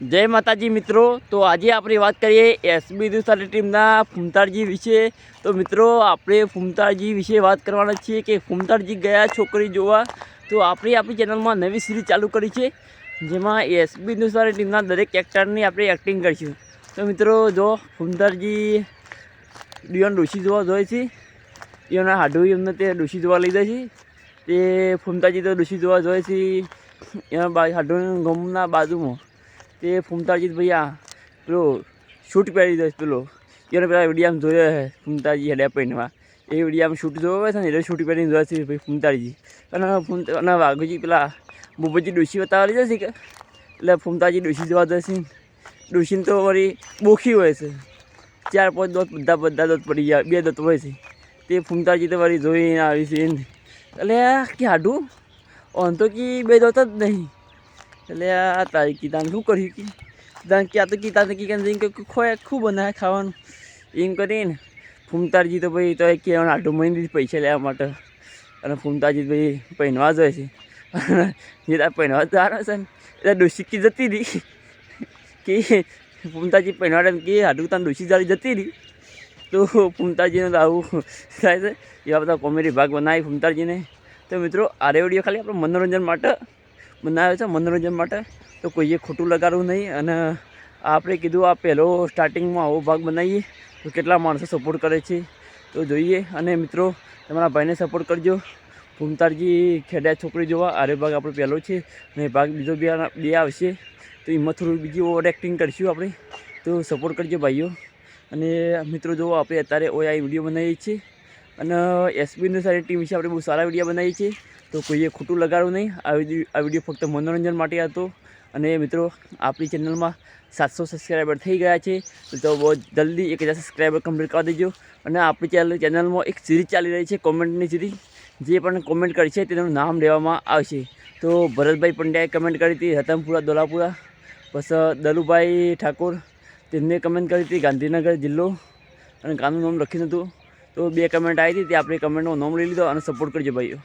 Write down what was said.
જય માતાજી મિત્રો, તો આજે આપણે વાત કરીએ એસબી દુસારી ટીમના ફૂમતાળજી વિશે. તો મિત્રો, આપણે ફૂમતાળજી વિશે વાત કરવાના છીએ કે ફૂમતાળજી ગયા છોકરી જોવા. તો આપણે આપણી ચેનલમાં નવી સિરીઝ ચાલુ કરી છે, જેમાં એસબી દુસારી ટીમના દરેક એક્ટરની આપણે એક્ટિંગ કરીશું. તો મિત્રો, જો ફૂમતાળજી ડિયોન ડોશી જોવા જોઈએ છે. એના હાડુ એમને તે ડોશી જોવા લઈ જાય છે. તે ફૂમતાજી તો ડોશી જોવા જોઈએ છે. એના બા, હાડુ ગમના બાજુમાં. તે ફૂમતાજી ભાઈ આ પેલો શૂટ પહેરી દઈશ પેલો. એને પેલા વિડીયામ જોયો છે ફૂમતાજી હેડે પહેરવા એ વિડીયામાં શૂટ જોયો છે ને, એટલે શૂટ પહેરીને જોયા છે ભાઈ ફૂમતાજી અને ફૂમતા, અને વાઘુજી પેલા બુબજી ડોશી બતાવવા જશે કે? એટલે ફૂમતાજી ડોશી જોવા જશે ડોશીને તો વળી બોખી હોય છે. ચાર પાંચ દોત બધા બધા દોત પડી ગયા, બે દોત હોય છે. તે ફૂમતાજી તો વળી જોઈને આવી છે. એટલે કે હાડું ઓન તો કી બે દોત જ નહીં. એટલે આ તારી કીધાને શું કર્યું કે કીધાને ક્યાં તો કીધા તો કીધા જઈને કે ખોયા ખૂબ બનાવે ખાવાનું. એમ કરીને ફૂમતારજી તો ભાઈ તો કહેવાનું આટલું મહિને પૈસા લેવા માટે. અને ફૂમતાજી ભાઈ પહેરવા જ હોય છે. જે તાર પહેરવા આવે છે ને એટલે ડોસી જતી હતી કે ફૂમતાજી પહેરવા કે હાડું તાર ડોસી જાળી જતી હતી તો ફૂમતાજીને તો આવું થાય છે. એવા બધા કોમેડી ભાગ બનાવી ફૂમતાજીને તો મિત્રો, આ રેવડીઓ ખાલી આપણે મનોરંજન માટે. બનાવ્યો છે મનોરંજન માટે. તો કોઈએ ખોટું લગાડવું નહીં અને આપણે કીધું આ પહેલો સ્ટાર્ટિંગમાં આવો ભાગ બનાવીએ. તો કેટલા માણસો સપોર્ટ કરે છે તો જોઈએ. અને મિત્રો, તમારા ભાઈને સપોર્ટ કરજો. ભૂમતારજી ખેડા છોકરી જોવા. આરે ભાગ આપણો પહેલો છે અને ભાગ બીજો બે બે આવશે. તો એમાં થોડું બીજી ઓવર એક્ટિંગ કરીશું આપણે. તો સપોર્ટ કરજો ભાઈઓ. અને મિત્રો, જો આપણે અત્યારે ઓય આ વીડિયો બનાવીએ છીએ અને એસબીની સારી ટીમ વિશે આપણે બહુ સારા વીડિયો બનાવીએ છીએ. તો કોઈએ ખોટું લગાડવું નહીં. આ આ વીડિયો ફક્ત મનોરંજન માટે હતો. અને મિત્રો, આપણી ચેનલમાં સાતસો સબસ્ક્રાઈબર થઈ ગયા છે. તો બહુ જલ્દી એક હજાર સબસ્ક્રાઈબર કમ્પ્લીટ કરી દેજો. અને આપણી ચેનલ ચેનલમાં એક સિરીઝ ચાલી રહી છે કોમેન્ટની સિરીઝ જે પણ કોમેન્ટ કરી છે, તેનું નામ લેવામાં આવશે. તો ભરતભાઈ પંડ્યાએ કમેન્ટ કરી હતી, રતનપુરા, દોલાપુરા. બસ, દલુભાઈ ઠાકોર તેમને કમેન્ટ કરી હતી, ગાંધીનગર જિલ્લો. અને ગામનું નામ લખ્યું નહોતું તો બે કમેન્ટ આવી હતી, તે આપણે કમેન્ટનો નોમ લઈ લીધો અને સપોર્ટ કરજો ભાઈઓ.